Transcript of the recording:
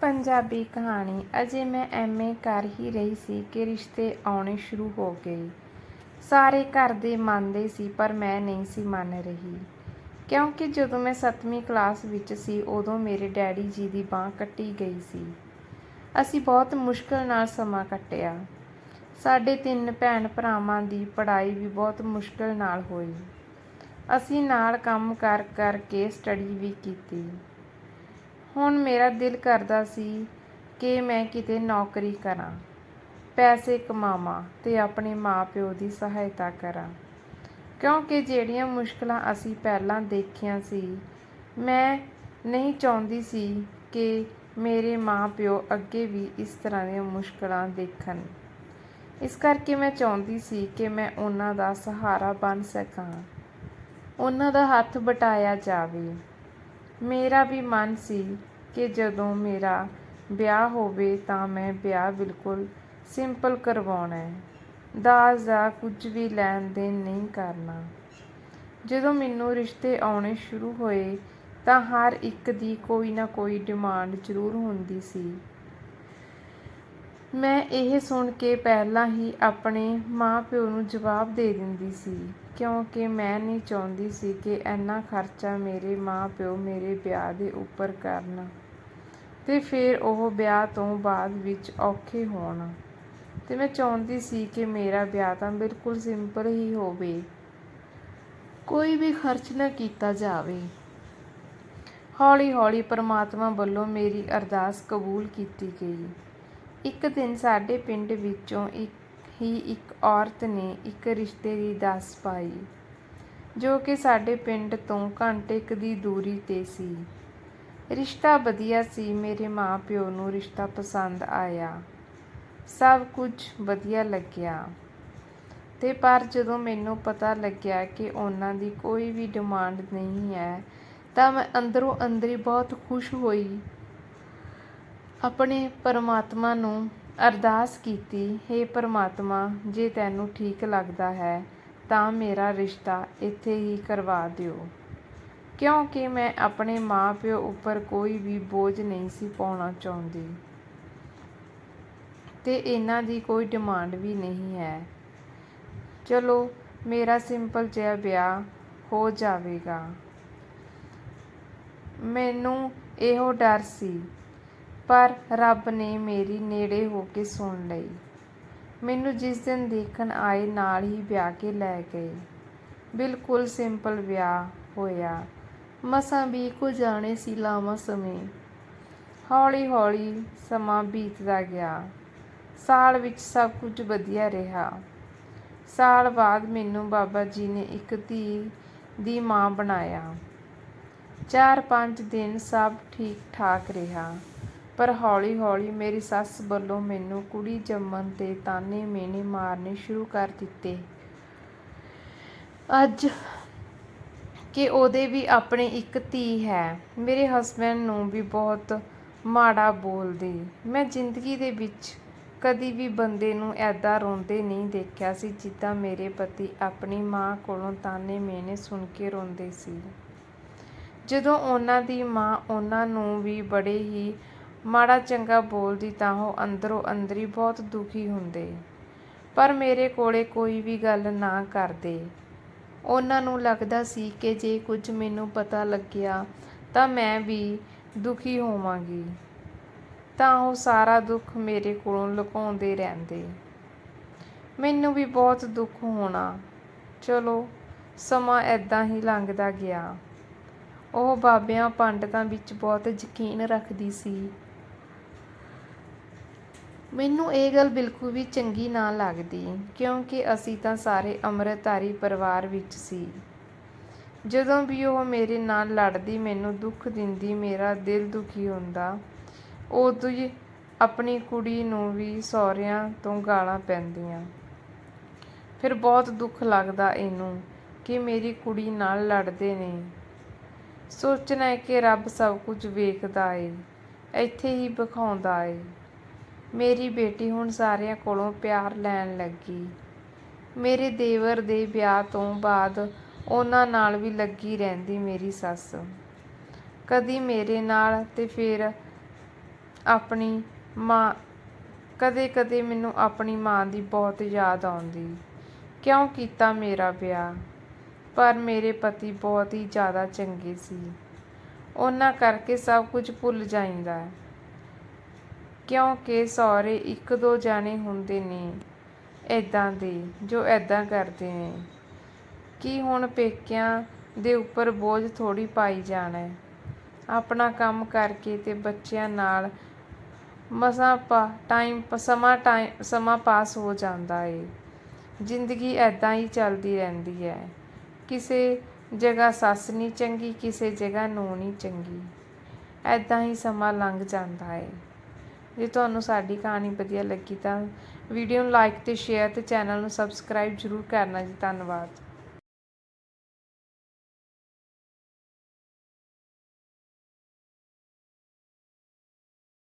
ਪੰਜਾਬੀ ਕਹਾਣੀ। ਅਜੇ ਮੈਂ ਐਮਏ ਕਰ ਹੀ ਰਹੀ ਸੀ ਕਿ ਰਿਸ਼ਤੇ ਆਉਣੇ ਸ਼ੁਰੂ ਹੋ ਗਏ। ਸਾਰੇ ਘਰ ਦੇ ਮੰਨਦੇ ਸੀ, ਪਰ ਮੈਂ ਨਹੀਂ ਸੀ ਮੰਨ ਰਹੀ। ਕਿਉਂਕਿ ਜਦੋਂ ਮੈਂ 7ਵੀਂ ਕਲਾਸ ਵਿੱਚ ਸੀ, ਉਦੋਂ ਮੇਰੇ ਡੈਡੀ ਜੀ ਦੀ ਬਾਂਹ ਕੱਟੀ ਗਈ ਸੀ। ਅਸੀਂ ਬਹੁਤ ਮੁਸ਼ਕਲ ਨਾਲ ਸਮਾਂ ਕੱਟਿਆ। ਸਾਡੇ ਤਿੰਨ ਭੈਣ ਭਰਾਵਾਂ ਦੀ ਪੜ੍ਹਾਈ ਵੀ ਬਹੁਤ ਮੁਸ਼ਕਲ ਨਾਲ ਹੋਈ। ਅਸੀਂ ਨਾਲ ਕੰਮ ਕਰ ਕਰਕੇ ਸਟੱਡੀ ਵੀ ਕੀਤੀ। ਹੁਣ ਮੇਰਾ ਦਿਲ ਕਰਦਾ ਸੀ ਕਿ ਮੈਂ ਕਿਤੇ ਨੌਕਰੀ ਕਰਾਂ, ਪੈਸੇ ਕਮਾਵਾਂ ਤੇ ਆਪਣੇ ਮਾਪਿਓ ਦੀ ਸਹਾਇਤਾ ਕਰਾਂ। ਕਿਉਂਕਿ ਜਿਹੜੀਆਂ ਮੁਸ਼ਕਲਾਂ ਅਸੀਂ ਪਹਿਲਾਂ ਦੇਖੀਆਂ ਸੀ, ਮੈਂ ਨਹੀਂ ਚਾਹੁੰਦੀ ਸੀ ਕਿ ਮੇਰੇ ਮਾਪਿਓ ਅੱਗੇ ਵੀ ਇਸ ਤਰ੍ਹਾਂ ਦੀਆਂ ਮੁਸ਼ਕਲਾਂ ਦੇਖਣ। ਇਸ ਕਰਕੇ ਮੈਂ ਚਾਹੁੰਦੀ ਸੀ ਕਿ ਮੈਂ ਉਹਨਾਂ ਦਾ ਸਹਾਰਾ ਬਣ ਸਕਾਂ, ਉਹਨਾਂ ਦਾ ਹੱਥ ਬਟਾਇਆ ਜਾਵੇ। ਮੇਰਾ ਵੀ ਮਨ ਸੀ ਕਿ ਜਦੋਂ ਮੇਰਾ ਵਿਆਹ ਹੋਵੇ ਤਾਂ ਮੈਂ ਵਿਆਹ ਬਿਲਕੁਲ ਸਿੰਪਲ ਕਰਵਾਉਣਾ ਹੈ। ਦਾਜ ਦਾ ਕੁਝ ਵੀ ਲੈਣ ਦੇਣ ਨਹੀਂ ਕਰਨਾ। ਜਦੋਂ ਮੈਨੂੰ ਰਿਸ਼ਤੇ ਆਉਣੇ ਸ਼ੁਰੂ ਹੋਏ ਤਾਂ ਹਰ ਇੱਕ ਦੀ ਕੋਈ ਨਾ ਕੋਈ ਡਿਮਾਂਡ ਜ਼ਰੂਰ ਹੁੰਦੀ ਸੀ। ਮੈਂ ਇਹ ਸੁਣ ਕੇ ਪਹਿਲਾਂ ਹੀ ਆਪਣੇ ਮਾਂ ਪਿਓ ਨੂੰ ਜਵਾਬ ਦੇ ਦਿੰਦੀ ਸੀ ਕਿਉਂਕਿ ਮੈਂ ਨਹੀਂ ਚਾਹੁੰਦੀ ਸੀ ਕਿ ਇੰਨਾ ਖਰਚਾ ਮੇਰੇ ਮਾਂ ਪਿਓ ਮੇਰੇ ਵਿਆਹ ਦੇ ਉੱਪਰ ਕਰਨ ਤੇ ਫਿਰ ਉਹ ਵਿਆਹ ਤੋਂ ਬਾਅਦ ਵਿੱਚ ਔਖੇ ਹੋਣ। ਤੇ ਮੈਂ ਚਾਹੁੰਦੀ ਸੀ ਕਿ ਮੇਰਾ ਵਿਆਹ ਤਾਂ ਬਿਲਕੁਲ ਸਿੰਪਲ ਹੀ ਹੋਵੇ। ਕੋਈ ਵੀ ਖਰਚ ਨਾ ਕੀਤਾ ਜਾਵੇ। ਹੌਲੀ ਹੌਲੀ ਪਰਮਾਤਮਾ ਵੱਲੋਂ ਮੇਰੀ ਅਰਦਾਸ ਕਬੂਲ ਕੀਤੀ ਗਈ। ਇੱਕ ਦਿਨ ਸਾਡੇ ਪਿੰਡ ਵਿੱਚੋਂ ਇੱਕ ਹੀ ਇੱਕ ਔਰਤ ਨੇ ਇੱਕ ਰਿਸ਼ਤੇ ਦੀ ਦੱਸ ਪਾਈ, ਜੋ ਕਿ ਸਾਡੇ ਪਿੰਡ ਤੋਂ ਘੰਟੇ ਕੁ ਦੀ ਦੂਰੀ ਤੇ ਸੀ। ਰਿਸ਼ਤਾ ਵਧੀਆ ਸੀ, ਮੇਰੇ ਮਾਪਿਓ ਨੂੰ ਰਿਸ਼ਤਾ ਪਸੰਦ ਆਇਆ। ਸਭ ਕੁਝ ਵਧੀਆ ਲੱਗਿਆ। ਤੇ ਪਰ ਜਦੋਂ ਮੈਨੂੰ ਪਤਾ ਲੱਗਿਆ ਕਿ ਉਹਨਾਂ ਦੀ ਕੋਈ ਵੀ ਡਿਮਾਂਡ ਨਹੀਂ ਹੈ, ਤਾਂ ਮੈਂ ਅੰਦਰੋਂ ਅੰਦਰੀ ਬਹੁਤ ਖੁਸ਼ ਹੋਈ। ਆਪਣੇ ਪਰਮਾਤਮਾ ਨੂੰ ਅਰਦਾਸ ਕੀਤੀ हे ਪਰਮਾਤਮਾ, ਜੇ ਤੈਨੂੰ ਠੀਕ ਲੱਗਦਾ ਹੈ, ਤਾਂ ਮੇਰਾ ਰਿਸ਼ਤਾ ਇੱਥੇ ਹੀ ਕਰਵਾ ਦਿਓ। ਕਿਉਂਕਿ ਮੈਂ ਆਪਣੇ ਮਾਂ ਪਿਓ ਉੱਪਰ ਕੋਈ ਵੀ ਬੋਝ ਨਹੀਂ ਸੀ ਪਾਉਣਾ ਚਾਹੁੰਦੀ। ਤੇ ਇਹਨਾਂ ਦੀ ਕੋਈ ਡਿਮਾਂਡ ਵੀ ਨਹੀਂ ਹੈ। ਚਲੋ, ਮੇਰਾ ਸਿੰਪਲ ਜਿਹਾ ਵਿਆਹ ਹੋ ਜਾਵੇਗਾ। ਮੈਨੂੰ ਇਹੋ ਡਰ ਸੀ ਪਰ ਰੱਬ ਨੇ ਮੇਰੀ ਨੇੜੇ ਹੋ ਕੇ ਸੁਣ ਲਈ। ਮੈਨੂੰ ਜਿਸ ਦਿਨ ਦੇਖਣ ਆਏ, ਨਾਲ ਹੀ ਵਿਆਹ ਕੇ ਲੈ ਗਏ। ਬਿਲਕੁਲ ਸਿੰਪਲ ਵਿਆਹ ਹੋਇਆ। ਮਸਾਂ ਵੀ ਕੋ ਜਾਣੇ ਸੀ ਲਾਵਾਂ ਸਮੇਂ। ਹੌਲੀ ਹੌਲੀ ਸਮਾਂ ਬੀਤਦਾ ਗਿਆ। ਸਾਲ ਵਿੱਚ ਸਭ ਕੁਝ ਵਧੀਆ ਰਿਹਾ। ਸਾਲ ਬਾਅਦ ਮੈਨੂੰ ਬਾਬਾ ਜੀ ਨੇ ਇੱਕ ਧੀ ਦੀ ਮਾਂ ਬਣਾਇਆ। ਚਾਰ ਪੰਜ ਦਿਨ ਸਭ ਠੀਕ ਠਾਕ ਰਿਹਾ। ਪਰ ਹੌਲੀ ਹੌਲੀ ਮੇਰੀ ਸੱਸ ਵੱਲੋਂ ਮੈਨੂੰ ਕੁੜੀ ਜੰਮਣ ਤੇ ਤਾਨੇ ਮੇਨੇ ਮਾਰਨੇ ਸ਼ੁਰੂ ਕਰ ਦਿੱਤੇ। ਅੱਜ ਕਿ ਉਹਦੇ ਵੀ ਆਪਣੇ ਇੱਕ ਧੀ ਹੈ। ਮੇਰੇ ਹਸਬੰਡ ਨੂੰ ਵੀ ਬਹੁਤ ਮਾੜਾ ਬੋਲਦੀ। ਮੈਂ ਜ਼ਿੰਦਗੀ ਦੇ ਵਿੱਚ ਕਦੀ ਵੀ ਬੰਦੇ ਨੂੰ ਐਦਾਂ ਰੋਂਦੇ ਨਹੀਂ ਦੇਖਿਆ ਸੀ ਜਿੱਦਾਂ ਮੇਰੇ ਪਤੀ ਆਪਣੀ ਮਾਂ ਕੋਲੋਂ ਤਾਨੇ ਮੇਨੇ ਸੁਣ ਕੇ ਰੋਂਦੇ ਸੀ। ਜਦੋਂ ਉਹਨਾਂ ਦੀ ਮਾਂ ਉਹਨਾਂ ਨੂੰ ਵੀ ਬੜੇ ਹੀ ਮਾੜਾ ਚੰਗਾ ਬੋਲਦੀ ਤਾਂ ਉਹ ਅੰਦਰੋਂ ਅੰਦਰੀ ਬਹੁਤ ਦੁਖੀ ਹੁੰਦੇ। ਪਰ ਮੇਰੇ ਕੋਲੇ ਕੋਈ ਵੀ ਗੱਲ ਨਾ ਕਰਦੇ। ਉਹਨਾਂ ਨੂੰ ਲੱਗਦਾ ਸੀ ਕਿ ਜੇ ਕੁਝ ਮੈਨੂੰ ਪਤਾ ਲੱਗਿਆ ਤਾਂ ਮੈਂ ਵੀ ਦੁਖੀ ਹੋਵਾਂਗੀ। ਤਾਂ ਉਹ ਸਾਰਾ ਦੁੱਖ ਮੇਰੇ ਕੋਲੋਂ ਲੁਕਾਉਂਦੇ ਰਹਿੰਦੇ। ਮੈਨੂੰ ਵੀ ਬਹੁਤ ਦੁੱਖ ਹੋਣਾ। ਚਲੋ, ਸਮਾਂ ਐਦਾਂ ਹੀ ਲੰਘਦਾ ਗਿਆ। ਉਹ ਬਾਬਿਆਂ ਪੰਡਤਾਂ ਵਿੱਚ ਬਹੁਤ ਯਕੀਨ ਰੱਖਦੀ ਸੀ ਮੈਨੂੰ ਇਹ ਗੱਲ ਬਿਲਕੁਲ ਵੀ ਚੰਗੀ ਨਾ ਲੱਗਦੀ, ਕਿਉਂਕਿ ਅਸੀਂ ਤਾਂ ਸਾਰੇ ਅੰਮ੍ਰਿਤਧਾਰੀ ਪਰਿਵਾਰ ਵਿੱਚ ਸੀ। ਜਦੋਂ ਵੀ ਉਹ ਮੇਰੇ ਨਾਲ ਲੜਦੀ, ਮੈਨੂੰ ਦੁੱਖ ਦਿੰਦੀ, ਮੇਰਾ ਦਿਲ ਦੁਖੀ ਹੁੰਦਾ, ਉਦੋਂ ਹੀ ਆਪਣੀ ਕੁੜੀ ਨੂੰ ਵੀ ਸਹੁਰਿਆਂ ਤੋਂ ਗਾਲਾਂ ਪੈਂਦੀਆਂ। ਫਿਰ ਬਹੁਤ ਦੁੱਖ ਲੱਗਦਾ ਇਹਨੂੰ ਕਿ ਮੇਰੀ ਕੁੜੀ ਨਾਲ ਲੜਦੇ ਨੇ। ਸੋਚਣਾ ਹੈ ਕਿ ਰੱਬ ਸਭ ਕੁਝ ਵੇਖਦਾ ਏ, ਇੱਥੇ ਹੀ ਵਿਖਾਉਂਦਾ ਏ। ਮੇਰੀ ਬੇਟੀ ਹੁਣ ਸਾਰਿਆਂ ਕੋਲੋਂ ਪਿਆਰ ਲੈਣ ਲੱਗੀ ਮੇਰੇ ਦੇਵਰ ਦੇ ਵਿਆਹ ਤੋਂ ਬਾਅਦ ਉਹਨਾਂ ਨਾਲ ਵੀ ਲੱਗੀ ਰਹਿੰਦੀ ਮੇਰੀ ਸੱਸ ਕਦੀ ਮੇਰੇ ਨਾਲ ਤੇ ਫਿਰ ਆਪਣੀ ਮਾਂ ਕਦੇ-ਕਦੇ ਮੈਨੂੰ ਆਪਣੀ ਮਾਂ ਦੀ ਬਹੁਤ ਯਾਦ ਆਉਂਦੀ। ਕਿਉਂ ਕੀਤਾ ਮੇਰਾ ਵਿਆਹ? ਪਰ ਮੇਰੇ ਪਤੀ ਬਹੁਤ ਹੀ ਜ਼ਿਆਦਾ ਚੰਗੇ ਸੀ। ਉਹਨਾਂ ਕਰਕੇ ਸਭ ਕੁਝ ਭੁੱਲ ਜਾਈਦਾ। ਕਿਉਂਕਿ ਸਹੁਰੇ ਇੱਕ-ਦੋ ਜਾਣੇ ਹੁੰਦੇ ਨੇ ਏਦਾਂ ਦੇ, ਜੋ ਏਦਾਂ ਕਰਦੇ ਨੇ। ਕੀ ਹੁਣ ਪੇਕਿਆਂ ਦੇ ਉੱਪਰ ਬੋਝ ਥੋੜ੍ਹੀ ਪਾਈ ਜਾਣਾ। ਆਪਣਾ ਕੰਮ ਕਰਕੇ ਤੇ ਬੱਚਿਆਂ ਨਾਲ ਮਸਾਂ ਪਾ ਟਾਈਮ ਸਮਾਂ ਟਾਈਮ ਸਮਾਂ ਪਾਸ ਹੋ ਜਾਂਦਾ ਏ। ਜ਼ਿੰਦਗੀ ਏਦਾਂ ਹੀ ਚੱਲਦੀ ਰਹਿੰਦੀ ਹੈ ਕਿਸੇ ਜਗ੍ਹਾ ਸੱਸ ਨਹੀਂ ਚੰਗੀ, ਕਿਸੇ ਜਗ੍ਹਾ ਨੂੰਹ ਨਹੀਂ ਚੰਗੀ। ਏਦਾਂ ਹੀ ਸਮਾਂ ਲੰਘ ਜਾਂਦਾ ਏ। ਜੇ ਤੁਹਾਨੂੰ ਸਾਡੀ ਕਹਾਣੀ ਵਧੀਆ ਲੱਗੀ ਤਾਂ ਵੀਡੀਓ ਨੂੰ ਲਾਈਕ ਅਤੇ ਸ਼ੇਅਰ ਅਤੇ ਚੈਨਲ ਨੂੰ ਸਬਸਕ੍ਰਾਈਬ ਜ਼ਰੂਰ ਕਰਨਾ ਜੀ। ਧੰਨਵਾਦ।